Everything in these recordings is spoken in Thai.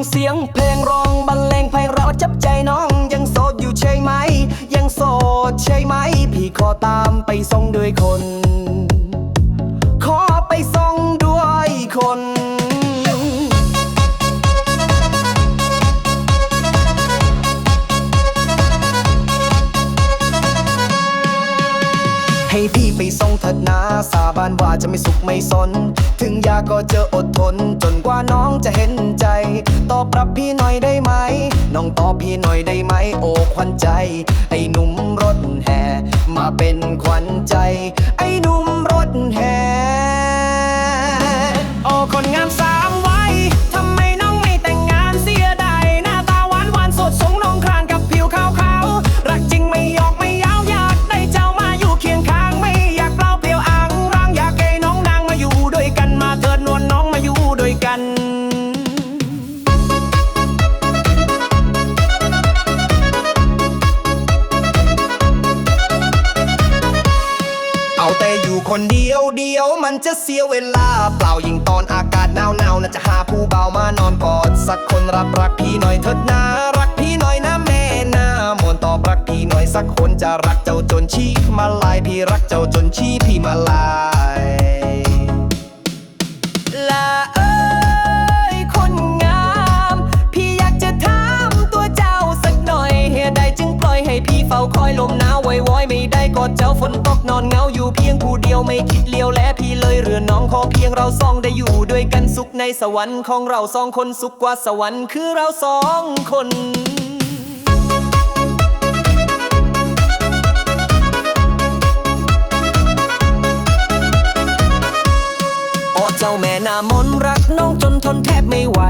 องเสียงเพลงร้องบรรเลงไพเราะจับใจน้องยังโสดอยู่ใช่ไหม ยังโสดใช่ไหม พี่ขอตามไปส่งด้วยคน ขอไปส่งด้วยคนให้พี่ไปส่งเถิดนาสาบานว่าจะไม่สุขไม่สน ถึงยาก็เจออดทน จนกว่าน้องจะเห็นใจ อบรับพี่หน่อยได้ไหม น้องตอบพี่หน่อยได้ไหม โอ้ควันใจ ไอ้หนุ่มรถแห่ มาเป็นขวัญใจ ไอ้หนุ่มรถแห่ คนเดียวเดียวมันจะเสียเวลา เปล่ายิ่งตอนอากาศหนาวหนาวน่าจะหาผู้เบามานอนกอด สักคนรับรักพี่หน่อยเถิดนะรักพี่หน่อยนะแม่นามนตอบรักพี่หน่อยสักคนจะรักเจ้าจนชี้มาลายพี่รักเจ้าจนชี้พี่มาลาย พี่เฝ้าคอยลมหนาวไว้วอยไม่ได้กอดเจ้าฝนตกนอนเงาอยู่เพียงผู้เดียวไม่คิดเลี้ยวแลพี่เลยเรือน้องขอเพียงเราสองได้อยู่ด้วยกันสุขในสวรรค์ของเราสองคนสุขกว่าสวรรค์คือเราสองคน อเจ้าแม่นามนรักน้องจนทนแทบไม่ไหว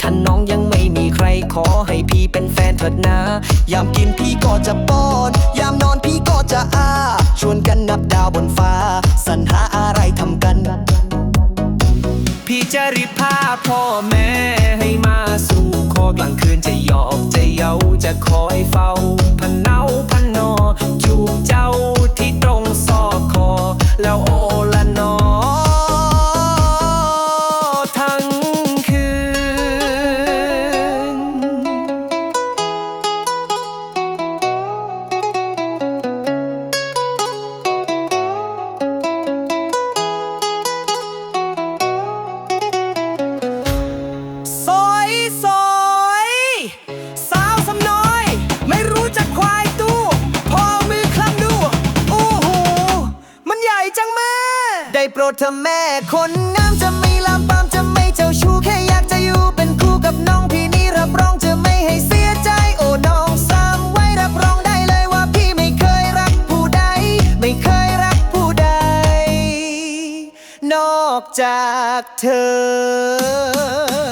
ถ้าน้องยังไม่มีใครขอให้พี่เป็นแฟนเถิดนะ ยามกินพี่ก็จะป้อน ยามนอนพี่ก็จะอ้า ชวนกันนับดาวบนฟ้า สรรหาอะไรทำกัน พี่จะรีบพาพ่อแม่ให้มาสู่ขอกลางคืนจะหยอกจะเย้าจะคอยเฝ้าพันเนาพันนอจูบเจ้าที่ตรงซอกคอแล้วโอ ได้โปรดเธอแม่คนงามจะไม่ลามปามจะไม่เจ้าชู้แค่อยากจะอยู่เป็นคู่กับน้องพี่นี่รับรองจะไม่ให้เสียใจโอ้น้องสามไว้รับรองได้เลยว่าพี่ไม่เคยรักผู้ใด ไม่เคยรักผู้ใด นอกจากเธอ